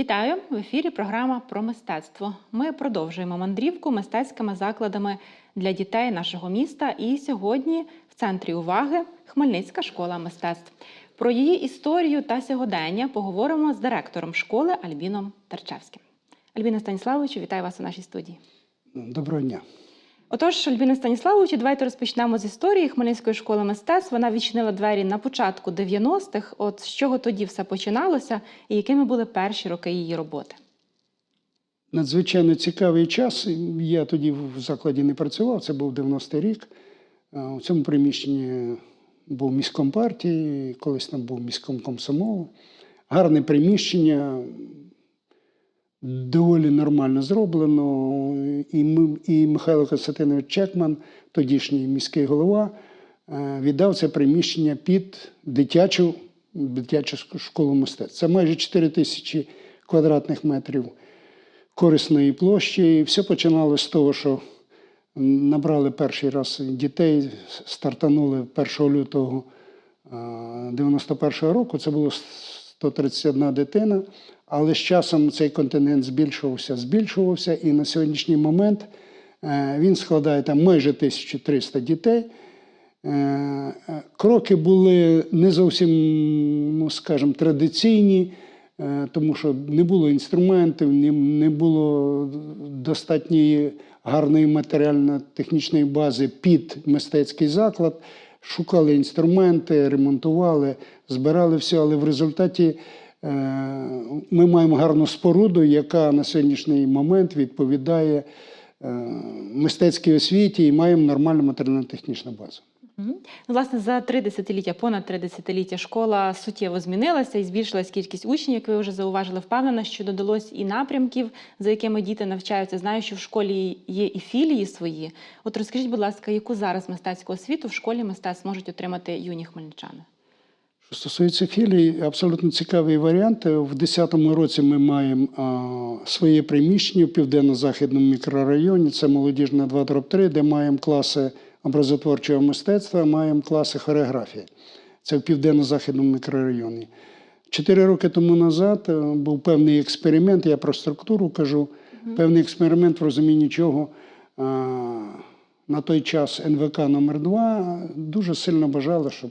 Вітаю в ефірі. Програма про мистецтво. Ми продовжуємо мандрівку мистецькими закладами для дітей нашого міста. І сьогодні в центрі уваги Хмельницька школа мистецтв. Про її історію та сьогодення поговоримо з директором школи Альбіном Терчевським. Альбіна Станіславовичу, вітаю вас у нашій студії. Доброго дня. Отож, Альбіна Станіславовичу, давайте розпочнемо з історії Хмельницької школи мистецтв. Вона відчинила двері на початку 90-х. От з чого тоді все починалося, і якими були перші роки її роботи? Надзвичайно цікавий час. Я тоді в закладі не працював, це був 90-й рік. У цьому приміщенні був міськом партії, колись там був міськом комсомолу. Гарне приміщення, доволі нормально зроблено. І, ми, і Михайло Костянтинович Чекман, тодішній міський голова, е, віддав це приміщення під дитячу, дитячу школу мистецтв. Це майже 4 тисячі квадратних метрів корисної площі. І все починалося з того, що набрали перший раз дітей, стартанули 1 лютого 91-го року. Це було 131 дитина. Але з часом цей континент збільшувався, збільшувався, і на сьогоднішній момент е, він складає там майже 1300 дітей. Е, е, Кроки були не зовсім, ну скажімо, традиційні, тому що не було інструментів, не було достатньої гарної матеріально-технічної бази під мистецький заклад. Шукали інструменти, ремонтували, збирали все, але в результаті е, ми маємо гарну споруду, яка на сьогоднішній момент відповідає е, мистецькій освіті і маємо нормальну матеріально-технічну базу. Ну, Власне, за три десятиліття, понад три десятиліття школа суттєво змінилася і збільшилась кількість учнів, як ви вже зауважили. Впевнена, що додалось і напрямків, за якими діти навчаються. Знаю, що в школі є і філії свої. От розкажіть, будь ласка, яку зараз мистецьку освіту в школі мистецтв можуть отримати юні хмельничани? Що стосується філій, абсолютно цікавий варіант. В 2010 році ми маємо своє приміщення в південно-західному мікрорайоні. Це молодіжна 2 3, де маємо класи образотворчого мистецтва, маємо класи хореографії. Це в південно-західному мікрорайоні. Чотири роки тому назад е, був певний експеримент, я про структуру кажу, певний експеримент в розумінні чого. а, На той час НВК номер 2 дуже сильно бажали, щоб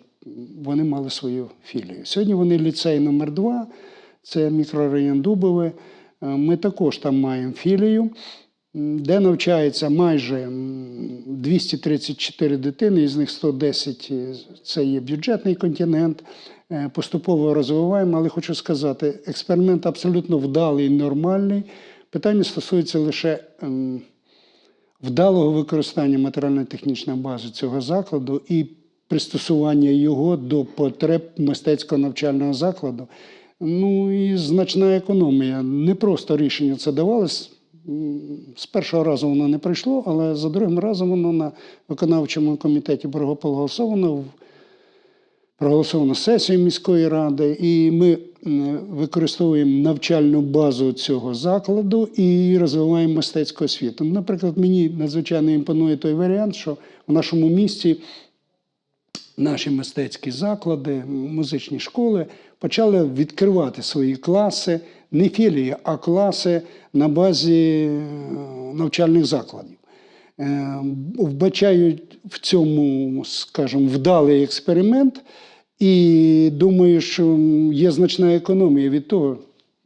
вони мали свою філію. Сьогодні вони ліцей номер 2 це мікрорайон Дубове. Е, Ми також там маємо філію, де навчається майже 234 дитини, із них 110 – це є бюджетний континент. Е, Поступово розвиваємо, але хочу сказати, експеримент абсолютно вдалий і нормальний. Питання стосується лише ем, вдалого використання матеріально-технічної бази цього закладу і пристосування його до потреб мистецького навчального закладу. Ну і значна економія. Не просто рішення це давалось. З першого разу воно не прийшло, але за другим разом воно на виконавчому комітеті було проголосовано. Проголосовано сесію міської ради, і ми використовуємо навчальну базу цього закладу і розвиваємо мистецьку освіту. Наприклад, мені надзвичайно імпонує той варіант, що в нашому місті наші мистецькі заклади, музичні школи почали відкривати свої класи, не філії, а класи на базі е, навчальних закладів. Е, Вбачають в цьому, скажімо, вдалий експеримент, і думаю, що є значна економія від того,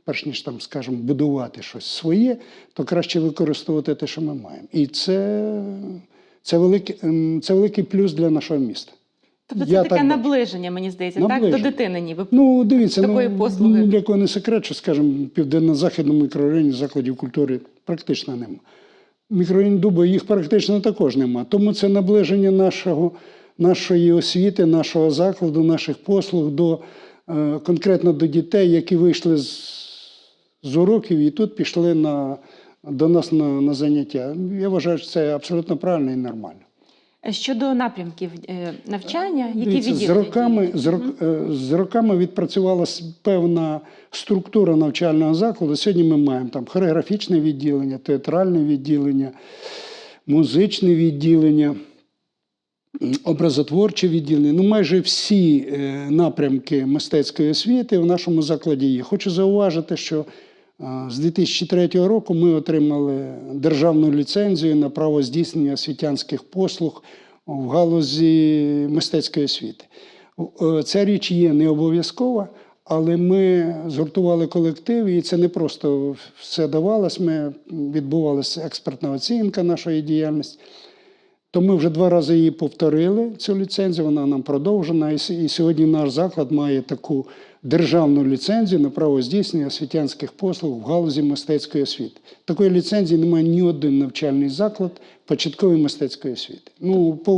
перш ніж там, скажімо, будувати щось своє, то краще використовувати те, що ми маємо. І це, це, великий, ем, це великий плюс для нашого міста. Тобто це Я таке так бачу. наближення, мені здається, так Наближення. до дитини, ніби Ну, дивіться, Такої ну, послуги. ну, для кого не секрет, що, скажімо, в південно-західному мікрорайоні закладів культури практично нема. Мікрорайон Дуба їх практично також нема. Тому це наближення нашого, нашої освіти, нашого закладу, наших послуг до, е, конкретно до дітей, які вийшли з, з уроків і тут пішли на, до нас на, на заняття. Я вважаю, що це абсолютно правильно і нормально. Щодо напрямків е, навчання, які Дивіться, з роками, з, рок, е, з роками відпрацювалася певна структура навчального закладу. Сьогодні ми маємо там хореографічне відділення, театральне відділення, музичне відділення, образотворче відділення. Ну, майже всі е, напрямки мистецької освіти в нашому закладі є. Хочу зауважити, що З 2003 року ми отримали державну ліцензію на право здійснення освітянських послуг в галузі мистецької освіти. Е, Ця річ є не обов'язкова, але ми згуртували колектив, і це не просто все давалось. Ми відбувалася експертна оцінка нашої діяльності. То ми вже два рази її повторили, цю ліцензію, вона нам продовжена. І сьогодні наш заклад має таку державну ліцензію на право здійснення освітянських послуг в галузі мистецької освіти. Такої ліцензії немає ні один навчальний заклад початкової мистецької освіти. Ну, по,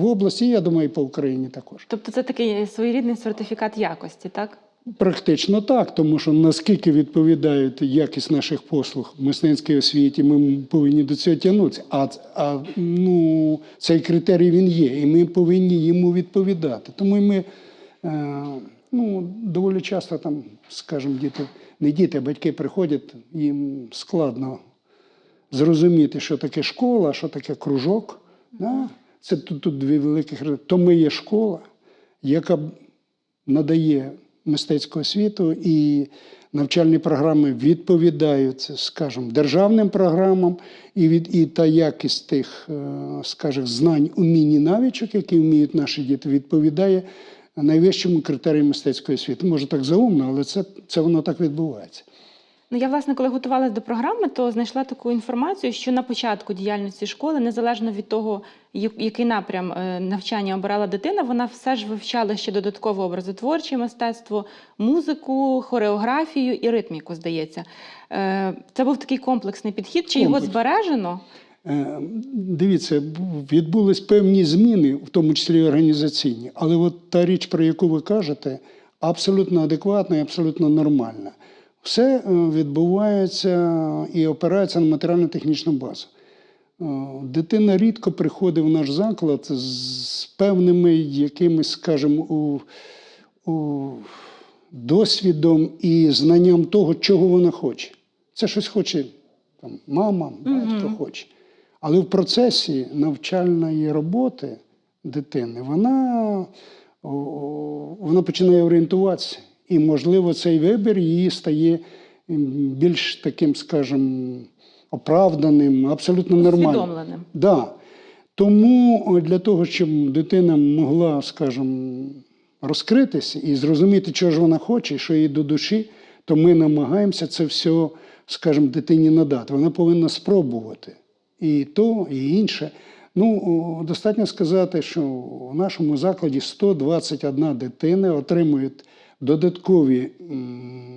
в області, я думаю, і по Україні також. Тобто це такий своєрідний сертифікат якості, так? Практично так, тому що наскільки відповідають якість наших послуг в мистецькій освіті, ми повинні до цього тягнутися. А, а ну, цей критерій він є, і ми повинні йому відповідати. Тому ми е, ну, доволі часто там, скажімо, діти, не діти, а батьки приходять, їм складно зрозуміти, що таке школа, що таке кружок. Да? Це тут, тут дві великих. То ми є школа, яка надає мистецьку освіту, і навчальні програми відповідають, скажімо, державним програмам, і, від, і та якість тих, е, скажімо, знань, умінь і навичок, які вміють наші діти, відповідає найвищому критерію мистецької освіти. Може так заумно, але це, це воно так відбувається. Ну, я, власне, коли готувалася до програми, то знайшла таку інформацію, що на початку діяльності школи, незалежно від того, який напрям е, навчання обирала дитина, вона все ж вивчала ще додатково образотворче мистецтво, музику, хореографію і ритміку, здається. Е, Це був такий комплексний підхід. Чи його збережено? Е, Дивіться, відбулись певні зміни, в тому числі організаційні. Але от та річ, про яку ви кажете, абсолютно адекватна і абсолютно нормальна. Все е, відбувається і опирається на матеріально-технічну базу. Е, Дитина рідко приходить в наш заклад з певними якимись, скажімо, у, у досвідом і знанням того, чого вона хоче. Це щось хоче там, мама, батько хоче. Але в процесі навчальної роботи дитини вона, вона починає орієнтуватися. І, можливо, цей вибір її стає більш таким, скажімо, оправданим, абсолютно нормальним. Усвідомленим. Да. Тому для того, щоб дитина могла, скажімо, розкритися і зрозуміти, чого ж вона хоче, що їй до душі, то ми намагаємося це все, скажімо, дитині надати. Вона повинна спробувати і то, і інше. Ну, достатньо сказати, що в нашому закладі 121 дитина отримують додаткові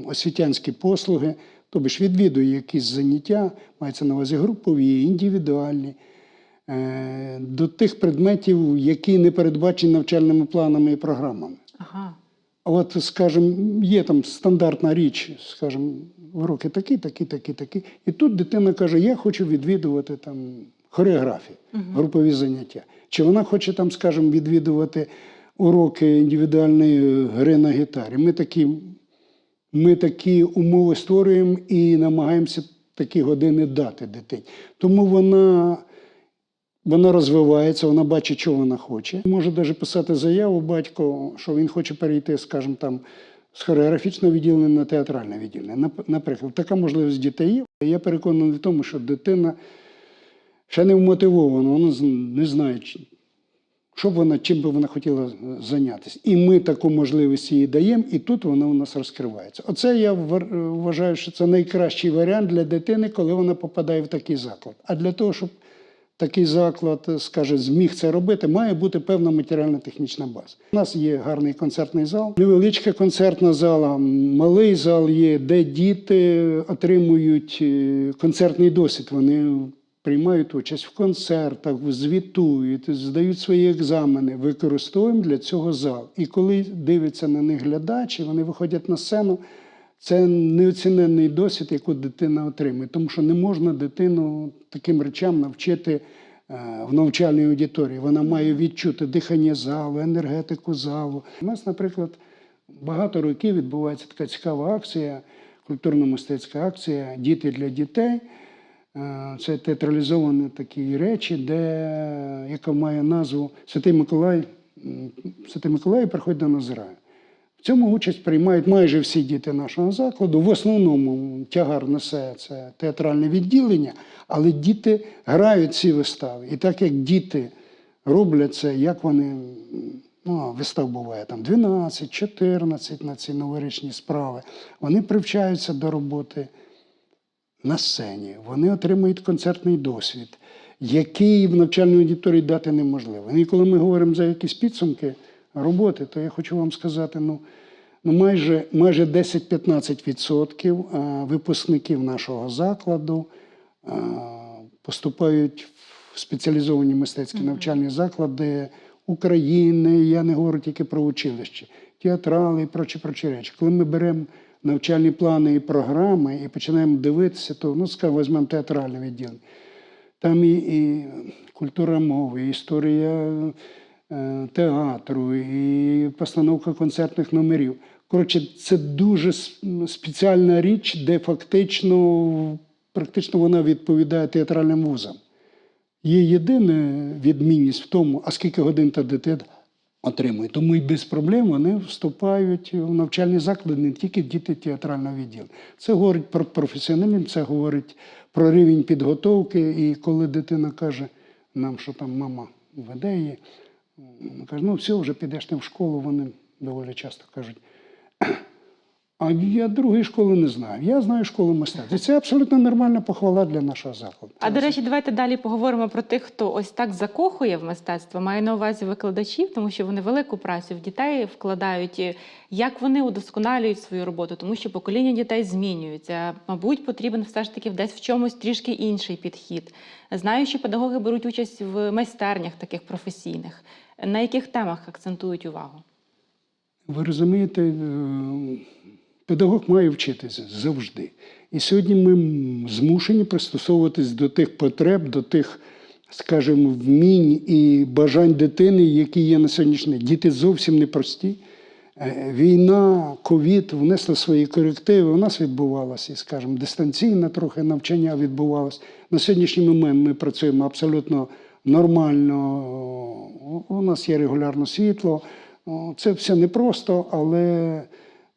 освітянські послуги, тобто ж відвідує якісь заняття, мається на увазі групові, індивідуальні, е, до тих предметів, які не передбачені навчальними планами і програмами. Ага. От, скажімо, є там стандартна річ, скажімо, уроки такі, такі, такі, такі. І тут дитина каже: Я хочу відвідувати там хореографію, групові заняття. Чи вона хоче там, скажімо, відвідувати уроки індивідуальної гри на гітарі. Ми такі, ми такі умови створюємо і намагаємося такі години дати дитині. Тому вона вона розвивається, вона бачить, що вона хоче. Може навіть писати заяву батько, що він хоче перейти, скажімо, там з хореографічного відділення на театральне відділення. Наприклад, така можливість дітей є. Я переконаний в тому, що дитина ще не вмотивована, вона не знає, що вона, чим би вона хотіла зайнятися. І ми таку можливість їй даємо, і тут вона у нас розкривається. Оце я ввар- вважаю, що це найкращий варіант для дитини, коли вона попадає в такий заклад. А для того, щоб такий заклад, скаже, зміг це робити, має бути певна матеріально-технічна база. У нас є гарний концертний зал, невеличка концертна зала, малий зал є, де діти отримують е, концертний досвід. Вони приймають участь в концертах, звітують, здають свої екзамени. Використовуємо для цього зал. І коли дивляться на них глядачі, вони виходять на сцену. Це неоціненний досвід, яку дитина отримує, тому що не можна дитину таким речам навчити е, в навчальній аудиторії. Вона має відчути дихання залу, енергетику залу. У нас, наприклад, багато років відбувається така цікава акція, культурно-мистецька акція Діти для дітей. Е, Це театралізовані такі речі, де, яка має назву Святий Миколай. Святий Миколай приходить до нас з раю. В цьому участь приймають майже всі діти нашого закладу. В основному тягар несе це театральне відділення, але діти грають ці вистави. І так як діти роблять це, як вони. Ну, вистав буває там 12, 14 на ці новорічні справи. Вони привчаються до роботи на сцені, вони отримують концертний досвід, який в навчальній аудиторії дати неможливо. І коли ми говоримо за якісь підсумки роботи, то я хочу вам сказати, ну, ну майже, майже 10-15% випускників нашого закладу поступають в спеціалізовані мистецькі навчальні заклади України. Я не говорю тільки про училище, театрали і прочі прочі речі. Коли ми беремо навчальні плани і програми і починаємо дивитися, то ну, скажімо, візьмемо театральне відділення. Там і, і культура мови, і історія е, театру, і постановка концертних номерів. Коротше, це дуже спеціальна річ, де фактично практично вона відповідає театральним вузам. Є єдина відмінність в тому, а скільки годин та дитина отримує. Тому і без проблем вони вступають в навчальні заклади, не тільки діти театрального відділу. Це говорить про професіоналізм, це говорить про рівень підготовки. І коли дитина каже нам, що там мама веде її, вона каже, ну все, вже підеш ти в школу, вони доволі часто кажуть. А я другої школи не знаю. Я знаю школу мистецтв. І це абсолютно нормальна похвала для нашого закладу. А до речі, давайте далі поговоримо про тих, хто ось так закохує в мистецтво. Маю на увазі викладачів, тому що вони велику працю в дітей вкладають. Як вони удосконалюють свою роботу, тому що покоління дітей змінюється. Мабуть, потрібен все ж таки десь в чомусь трішки інший підхід. Знаю, що педагоги беруть участь в майстернях таких професійних. На яких темах акцентують увагу? Ви розумієте, е, педагог має вчитися завжди. І сьогодні ми змушені пристосовуватись до тих потреб, до тих, скажімо, вмінь і бажань дитини, які є на сьогоднішній день. Діти зовсім непрості. Е, Війна, ковід внесли свої корективи. У нас відбувалося, скажімо, дистанційне трохи навчання відбувалося. На сьогоднішній момент ми працюємо абсолютно нормально. У нас є регулярно світло. Це все непросто, але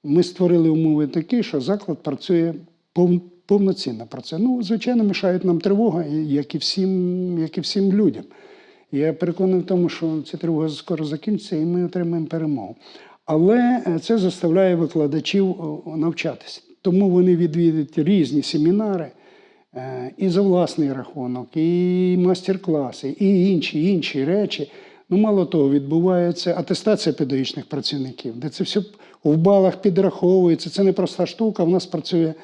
ми створили умови такі, що заклад працює пов- повноцінно працює. Ну, звичайно, мішають нам тривога, як і всім, як і всім людям. Я переконаний в тому, що ця тривога скоро закінчиться, і ми отримаємо перемогу. Але е, це заставляє викладачів навчатися. Тому вони відвідують різні семінари е, і за власний рахунок, і мастер-класи, і інші, інші речі. Ну, мало того, відбувається атестація педагогічних працівників, де це все в балах підраховується. Це не проста штука. В нас працює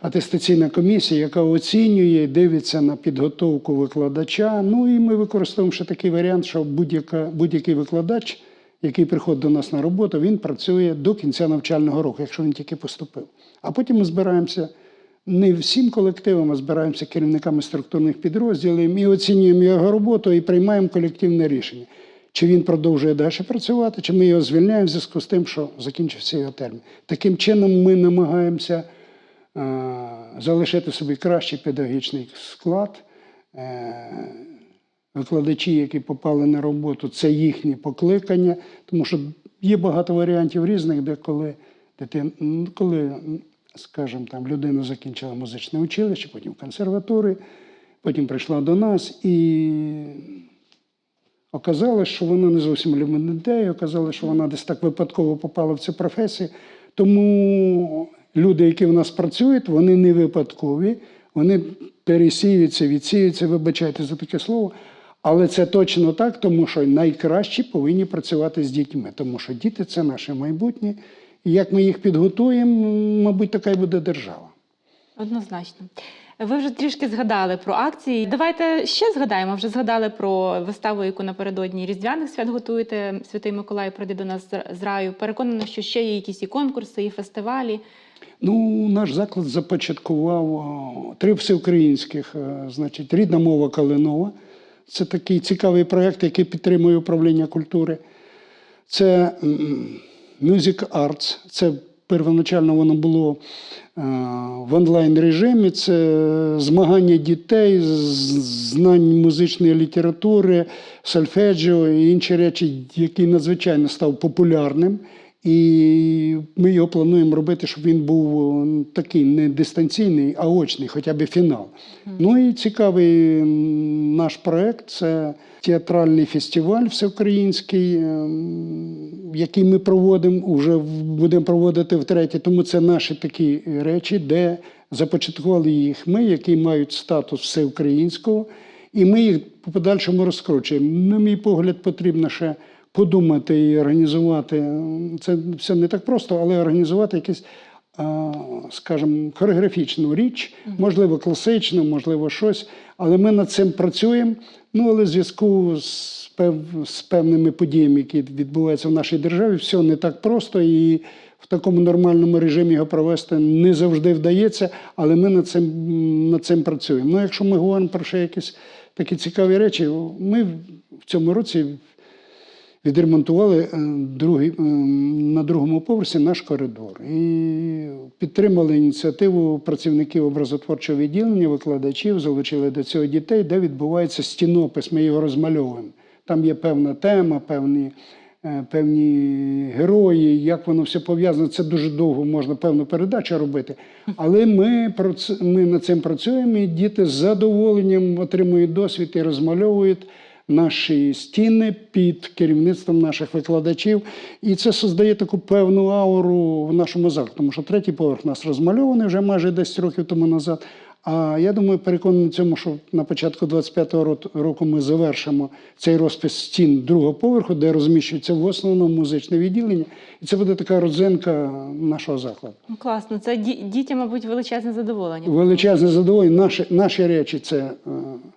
атестаційна комісія, яка оцінює, дивиться на підготовку викладача. Ну і ми використовуємо ще такий варіант, що будь-який викладач, який приходить до нас на роботу, він працює до кінця навчального року, якщо він тільки поступив. А потім ми збираємося не всім колективом, а збираємося керівниками структурних підрозділів і оцінюємо його роботу і приймаємо колективне рішення. Чи він продовжує далі працювати, чи ми його звільняємо в зв'язку з тим, що закінчився його термін. Таким чином, ми намагаємося е, залишити собі кращий педагогічний склад. Е, викладачі, які попали на роботу, це їхнє покликання, тому що є багато варіантів різних, де коли дитин, м, коли, скажімо, там людина закінчила музичне училище, потім консерватури, потім прийшла до нас і оказалось, що вона не зовсім любить дітей, оказалось, що вона десь так випадково попала в цю професію. Тому люди, які в нас працюють, вони не випадкові, вони пересіюються, відсіюються, вибачайте за таке слово. Але це точно так, тому що найкращі повинні працювати з дітьми, тому що діти це наше майбутнє. І як ми їх підготуємо, мабуть, така й буде держава. Однозначно. Ви вже трішки згадали про акції. Давайте ще згадаємо. Вже згадали про виставу, яку напередодні Різдвяних свят готуєте. Святий Миколай прийде до нас з- раю. Переконана, що ще є якісь і конкурси, і фестивалі. Ну, наш заклад започаткував три всеукраїнських, е, значить, рідна мова Калинова. Це такий цікавий проєкт, який підтримує управління культури. Це Music Arts. Це первоначально воно було е, в онлайн режимі. Це змагання дітей знань музичної літератури, сольфеджіо і інші речі, який надзвичайно став популярним. І ми його плануємо робити, щоб він був е, такий не дистанційний, а очний, хоча б фінал. Ну і цікавий наш проект це театральний фестиваль всеукраїнський, ем, який ми проводимо, вже будемо проводити втретє. Тому це наші такі речі, де започаткували їх ми, які мають статус всеукраїнського, і ми їх по подальшому розкручуємо. На мій погляд, потрібно ще подумати і організувати. Це все не так просто, але організувати якесь, скажімо, хореографічну річ, можливо, класичну, можливо, щось. Але ми над цим працюємо. Ну, але в зв'язку з, пев, з певними подіями, які відбуваються в нашій державі, все не так просто і в такому нормальному режимі його провести не завжди вдається, але ми над цим, над цим працюємо. Ну, якщо ми говоримо про ще якісь такі цікаві речі, ми в цьому році відремонтували е, другий, е, на другому поверсі наш коридор. І підтримали ініціативу працівників образотворчого відділення, викладачів, залучили до цього дітей, де відбувається стінопис. Ми його розмальовуємо. Там є певна тема, певні. е, Певні герої, як воно все пов'язано, це дуже довго можна певну передачу робити. Але ми, ми над цим працюємо, і діти з задоволенням отримують досвід і розмальовують наші стіни під керівництвом наших викладачів. І це создає таку певну ауру в нашому закладі, тому що третій поверх у нас розмальований вже майже 10 років тому назад. А я думаю, переконаний в цьому, що на початку 25-го ро- року ми завершимо цей розпис стін другого поверху, де розміщується в основному музичне відділення. І це буде така родзинка нашого закладу. Ну, класно. Це ді- дітям, мабуть, величезне задоволення. Величезне задоволення. Наші, наші речі це е,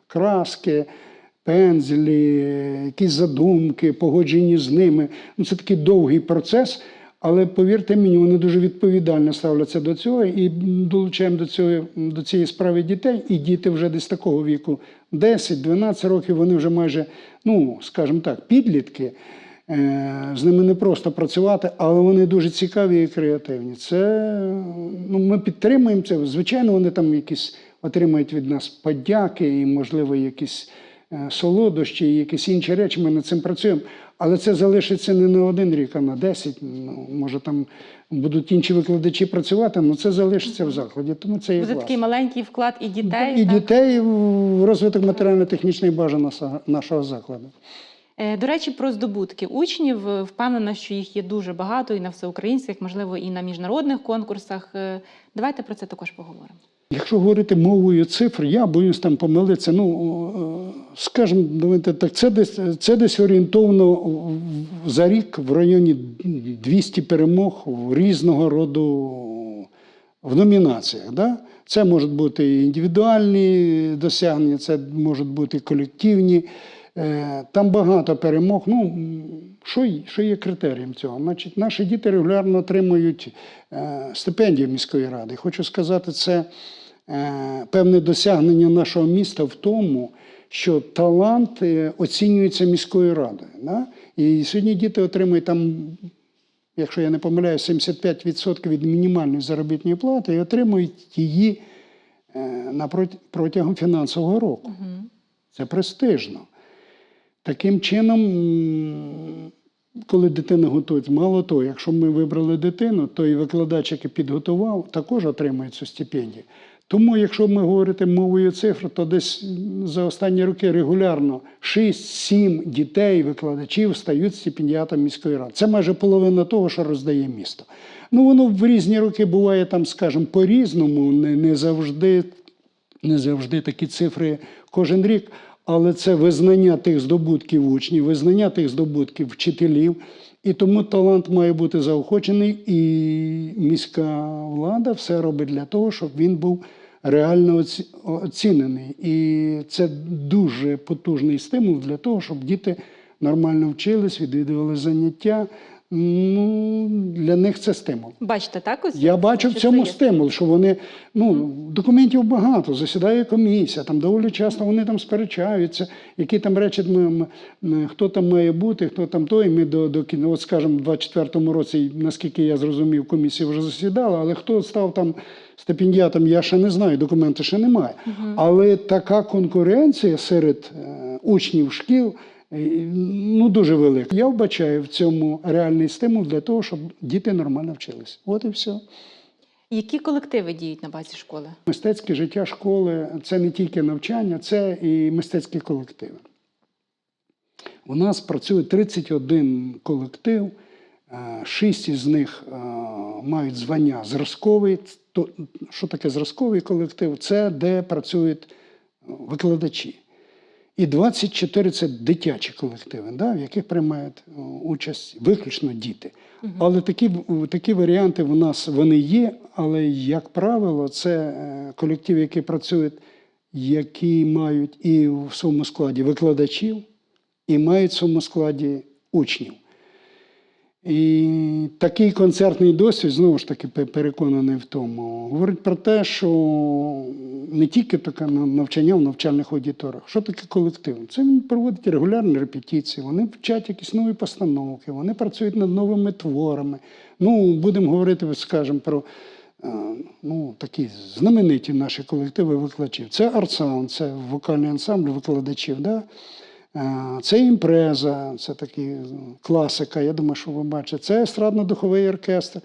краски, пензлі, якісь задумки, погоджені з ними. Ну, це такий довгий процес. Але повірте мені, вони дуже відповідально ставляться до цього і долучаємо до цього до цієї справи дітей. І діти вже десь такого віку 10-12 років, вони вже майже, ну скажімо так, підлітки. Е, З ними не просто працювати, але вони дуже цікаві і креативні. Це ну, ми підтримуємо це. Звичайно, вони там якісь отримають від нас подяки і, можливо, якісь солодощі, і якісь інші речі. Ми над цим працюємо. Але це залишиться не на один рік, а на 10. Ну, може, там будуть інші викладачі працювати, але це залишиться в закладі. Тому це є Буде такий маленький вклад і дітей. і так? дітей в розвиток матеріально-технічної бази нашого- закладу. Е, До речі, про здобутки учнів Е, впевнена, що їх є дуже багато і на всеукраїнських, можливо, і на міжнародних конкурсах. Е, Давайте про це також поговоримо. Якщо говорити мовою цифр, я боюсь там помилитися. Ну, скажімо, давайте так, це десь, це десь орієнтовно за рік в районі 200 перемог різного роду в номінаціях. Да? Це можуть бути індивідуальні досягнення, це можуть бути колективні. Е, Там багато перемог. Ну, що, що є критерієм цього? Значить, наші діти регулярно отримують е, стипендію міської ради. Хочу сказати, це е, певне досягнення нашого міста в тому, що талант оцінюється міською радою. Да? І сьогодні діти отримують там якщо я не помиляю, 75% від мінімальної заробітної плати і отримують її протягом фінансового року. Це престижно. Таким чином, коли дитина готується, мало того, якщо ми вибрали дитину, то і викладач, який підготував, також отримує цю стипендію. Тому, якщо ми говорити мовою цифр, то десь за останні роки регулярно 6-7 дітей, викладачів стають стипендіатами міської ради. Це майже половина того, що роздає місто. Ну, воно в різні роки буває там, скажімо, по-різному, не, не завжди не завжди такі цифри кожен рік, але це визнання тих здобутків учнів, визнання тих здобутків вчителів. І тому талант має бути заохочений, і міська влада все робить для того, щоб він був реально оці- оцінений. І це дуже потужний стимул для того, щоб діти нормально вчились, відвідували заняття. Ну, для них це стимул. Бачите, так? Ось Я бачу в цьому є. стимул, що вони ну документів багато, засідає комісія, там доволі часто вони там сперечаються, які там речі ми, ми- хто там має бути, хто там той. Ми до, до кін- от скажімо, в 24-му році, наскільки я зрозумів, комісія вже засідала, але хто став там стипендіатом, я ще не знаю, документи ще немає. Але така конкуренція серед е, учнів шкіл ну, дуже велика. Я вбачаю в цьому реальний стимул для того, щоб діти нормально вчилися. От і все. Які колективи діють на базі школи? Мистецьке життя школи це не тільки навчання, це і мистецькі колективи. У нас працює 31 колектив, е, шість із них е, мають звання зразковий. Що таке зразковий колектив? Це де працюють е, викладачі. І 24 це дитячі колективи, да, в яких приймають е, участь виключно діти. Але такі, такі варіанти в нас вони є, але, як правило, це е, колективи, які працюють, які мають і в своєму складі викладачів, і мають в своєму складі учнів. І такий концертний досвід, знову ж таки, переконаний в тому, говорить про те, що не тільки таке навчання в навчальних аудиторіях. Що таке колектив? Це він проводить регулярні репетиції, вони вчать якісь нові постановки, вони працюють над новими творами. Ну, будемо говорити, скажімо, про е, ну, такі знамениті наші колективи викладачів. Це артсаунд, це вокальний ансамбль викладачів. Да? Е, Це імпреза, це такі класика, я думаю, що ви бачите. Це естрадно-духовий оркестр,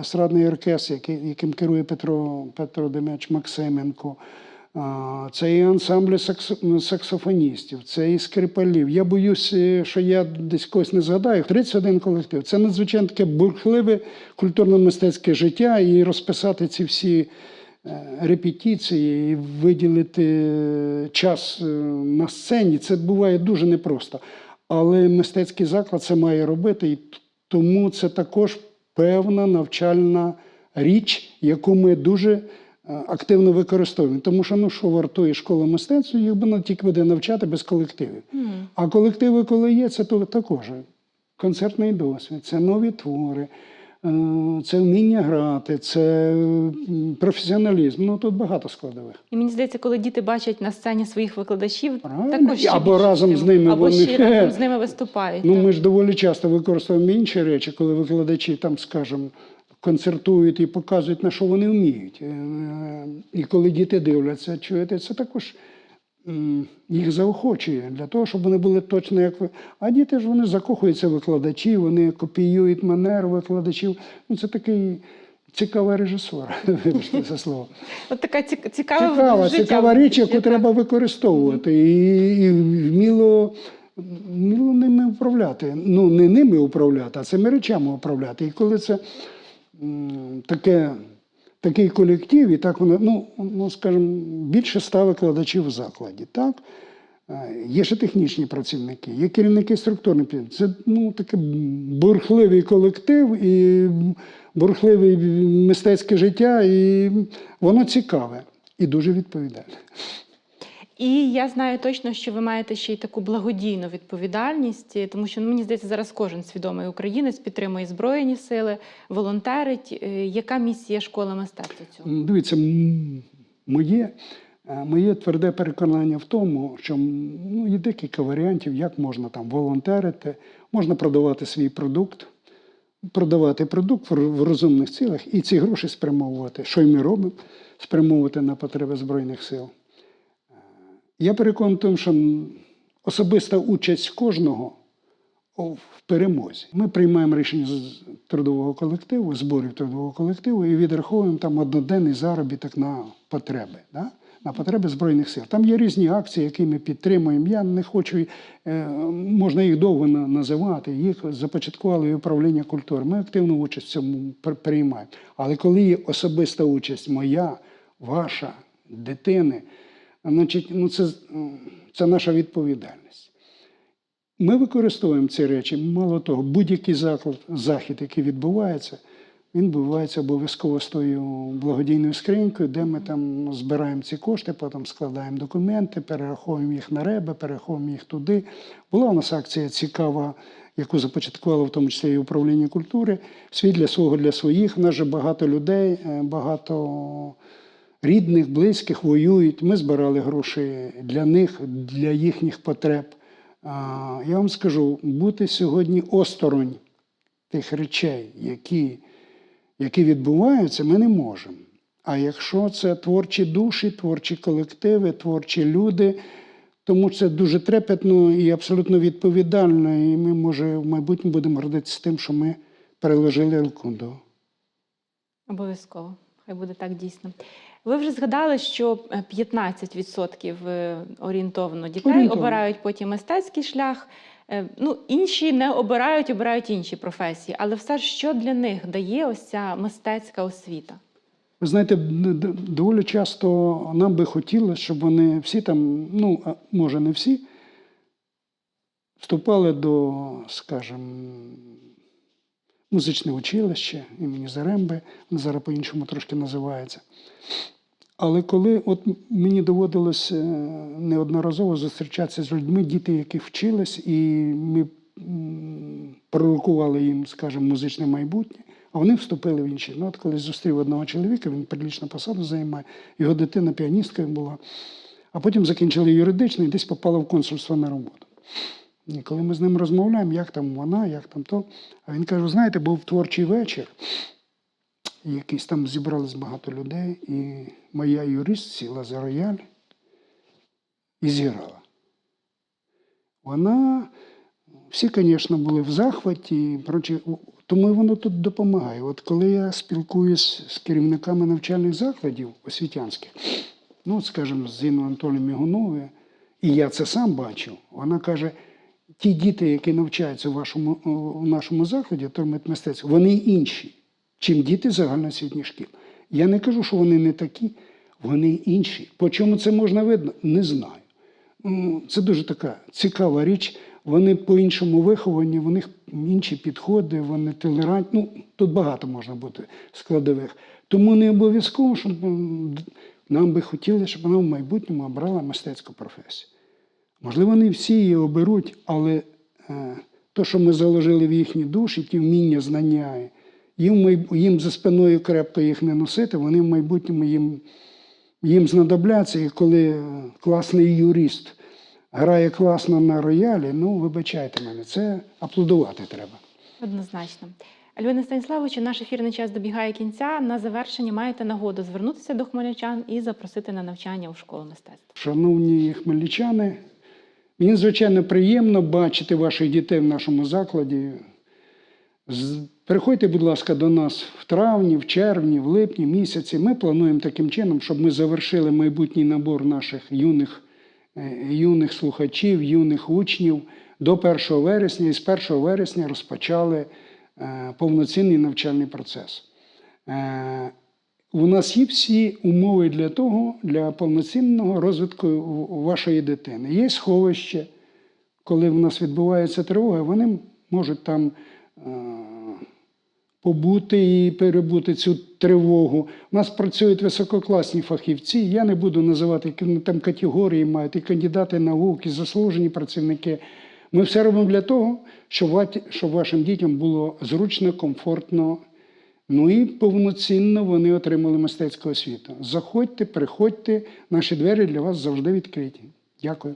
естрадний оркестр, яким керує Петро, Петро Демеч Максименко. Це і ансамблі саксо- саксофоністів, це і скрипалів. Я боюсь, е, що я десь когось не згадаю. 31 колектив. Це надзвичайно таке бурхливе культурно-мистецьке життя, і розписати ці всі е, репетиції і виділити е, час е, на сцені. Це буває дуже непросто. Але мистецький заклад це має робити, і тому це також певна навчальна річ, яку ми дуже е, активно використовуємо. Тому що ну що вартує школа мистецтва, їх вона тільки буде навчати без колективів. А колективи, коли є, це то також концертний досвід, це нові твори, це вміння грати, це професіоналізм. Ну тут багато складових. І мені здається, коли діти бачать на сцені своїх викладачів, Правильно. також ще Або більше разом з ними або вони- ще разом з ними виступають. Ну, так. ми ж доволі часто використовуємо інші речі, коли викладачі там, скажімо, концертують і показують, на що вони вміють. Е, І коли діти дивляться, чуєте, це також їх заохочує для того, щоб вони були точно як ви. А діти ж вони закохуються в викладачів, вони копіюють манер викладачів. Ну, це такий цікава режисура, вибачте за слово. От така цікава, Цікава, життя цікава річ, яку так. треба використовувати і, і вміло, вміло ними управляти. Ну, не ними управляти, а цими речами управляти. І коли це м, таке, такий колектив, і так воно, ну, ну скажімо, більше ста викладачів в закладі. Так? Е, Є ще технічні працівники, є керівники структурних. Це ну, такий бурхливий колектив і бурхливе мистецьке життя, і воно цікаве і дуже відповідальне. І я знаю точно, що ви маєте ще й таку благодійну відповідальність, е, тому що ну, мені здається, зараз кожен свідомий українець підтримує збройні сили, волонтерить. Е, Яка місія школи мистецтва цього? Дивіться, моє, е, моє тверде переконання в тому, що ну, є декілька варіантів, як можна там волонтерити, можна продавати свій продукт, продавати продукт в розумних цілях і ці гроші спрямовувати, що й ми робимо, спрямовувати на потреби Збройних сил. Я переконаний тому, що особиста участь кожного в перемозі. Ми приймаємо рішення з трудового колективу, зборів трудового колективу і відраховуємо там одноденний заробіток на потреби. Да? На потреби Збройних сил. Там є різні акції, які ми підтримуємо. Я не хочу, е, можна їх довго називати. Їх започаткували і управління культури. Ми активну участь в цьому приймаємо. Але коли є особиста участь моя, ваша, дитини, значить, ну це, це наша відповідальність. Ми використовуємо ці речі. Мало того, будь-який заклад, захід, який відбувається, він відбувається обов'язково з тою благодійною скринькою, де ми там збираємо ці кошти, потім складаємо документи, перераховуємо їх на реби, перераховуємо їх туди. Була у нас акція цікава, яку започаткувало в тому числі і управління культури. Свій для свого, для своїх. У нас же багато людей, е, багато рідних, близьких воюють. Ми збирали гроші для них, для їхніх потреб. Я вам скажу, бути сьогодні осторонь тих речей, які, які відбуваються, ми не можемо. А якщо це творчі душі, творчі колективи, творчі люди, Тому це дуже трепетно і абсолютно відповідально. І ми, може, в майбутньому будемо гордитися тим, що ми переложили Елкундо. Обов'язково. Хай буде так дійсно. Ви вже згадали, що е, 15% е, орієнтовно дітей Орієнтовно. обирають потім мистецький шлях. Е, Ну, інші не обирають, обирають інші професії. Але все ж що для них дає ось ця мистецька освіта? Ви знаєте, доволі часто нам би хотілося, щоб вони всі там, ну, може не всі, вступали до, скажімо, музичне училище імені Заремби, зараз по-іншому трошки називається. Але коли от мені доводилось е, неодноразово зустрічатися з людьми, діти, які вчились, і ми пророкували їм, скажімо, музичне майбутнє, а вони вступили в інші. Ну, от коли зустрів одного чоловіка, він прилічну посаду займає, його дитина піаністкою була, а потім закінчили юридичний і десь попала в консульство на роботу. Коли ми з ним розмовляємо, як там вона, як там то, а він каже: знаєте, був творчий вечір, якийсь там зібралось багато людей, і моя юрист сіла за рояль і зіграла. Вона, всі, звісно, були в захваті, прочі, тому воно тут допомагає. От коли я спілкуюсь з керівниками навчальних закладів освітянських, ну, от, скажімо, з Інною Анатолією Мігуновою, і я це сам бачив, вона каже, ті діти, які навчаються в, вашому, в нашому закладі, мистецтва, вони інші, чим діти загальноосвітніх шкіл. Я не кажу, що вони не такі, вони інші. По чому це можна видно? Не знаю. Це дуже така цікава річ. Вони по-іншому виховані, в них інші підходи, вони толерантні. Ну, тут багато можна бути складових. Тому не обов'язково, щоб нам би хотіли, щоб вона в майбутньому обрала мистецьку професію. Можливо, не всі її оберуть, але е, то, що ми заложили в їхні душі, ті вміння, знання, їм, їм за спиною крепко їх не носити, вони в майбутньому їм, їм знадобляться. І коли е, класний юрист грає класно на роялі, ну, вибачайте мене, це аплодувати треба. Однозначно. Альвина Станіславовичу, наш ефірний час добігає кінця. На завершення маєте нагоду звернутися до хмельничан і запросити на навчання у школу мистецтв. Шановні хмельничани, мені звичайно приємно бачити ваших дітей в нашому закладі. Приходьте, будь ласка, до нас в травні, в червні, в липні місяці. Ми плануємо таким чином, щоб ми завершили майбутній набор наших юних, е, юних слухачів, юних учнів до 1 вересня, і з 1 вересня розпочали е, повноцінний навчальний процес. У нас є всі умови для того, для повноцінного розвитку вашої дитини. Є сховище, коли в нас відбувається тривога, вони можуть там е, побути і перебути цю тривогу. У нас працюють висококласні фахівці. Я не буду називати які там категорії мають, і кандидати наук, і заслужені працівники. Ми все робимо для того, щоб вашим дітям було зручно, комфортно. Ну і повноцінно вони отримали мистецьку освіту. Заходьте, приходьте, наші двері для вас завжди відкриті. Дякую.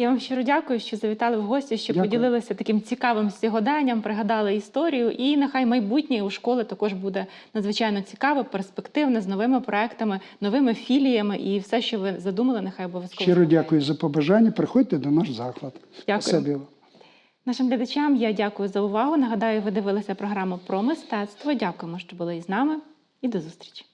Я вам щиро дякую, що завітали в гості, що Дякую. поділилися таким цікавим сьогоденням, пригадали історію. І нехай майбутнє у школи також буде надзвичайно цікаве, перспективне, з новими проектами, новими філіями, і все, що ви задумали, нехай обов'язково. Щиро дякую за побажання. Приходьте до наш заклад. Дякую. Вам. Нашим глядачам я дякую за увагу. Нагадаю, ви дивилися програму про мистецтво. Дякуємо, що були із нами, і до зустрічі.